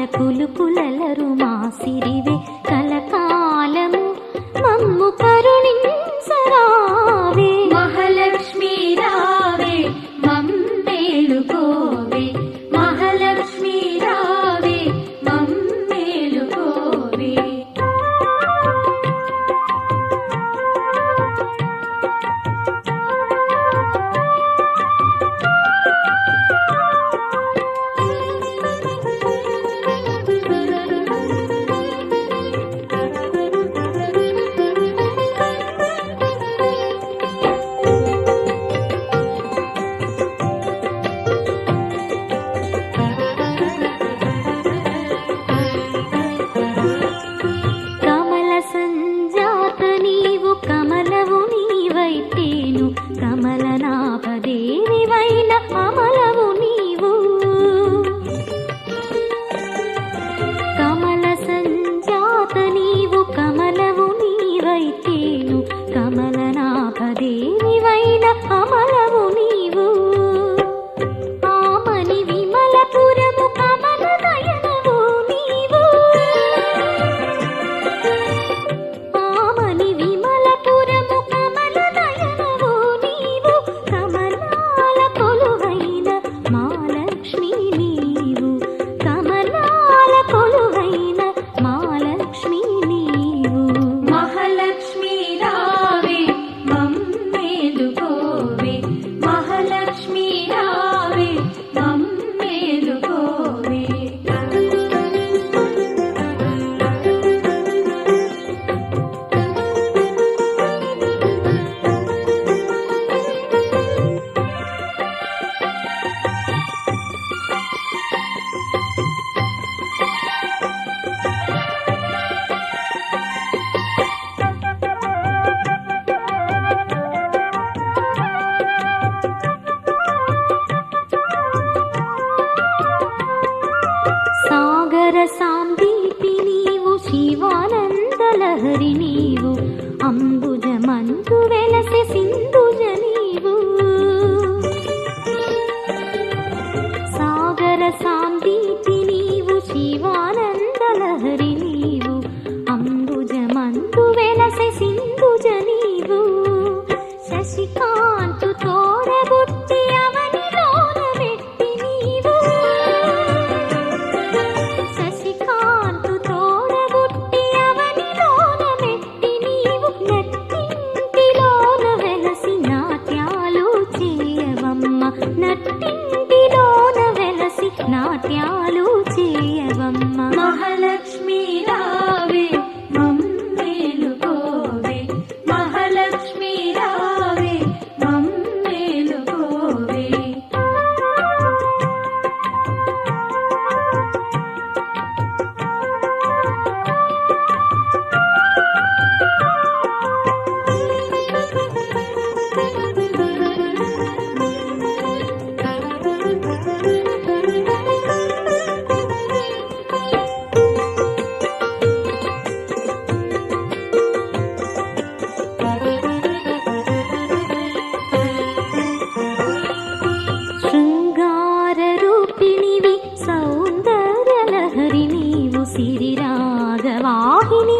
భువనాల పులుపులలరు మా సిరివే. ప్రీతి నీవు శివానందలహరి నీవు అంబుజ మంజు వెలసి సింధుజ నీవు. సాగర సాందీతి సౌందర్యలహరి నీవు సిరి రాగవాహిని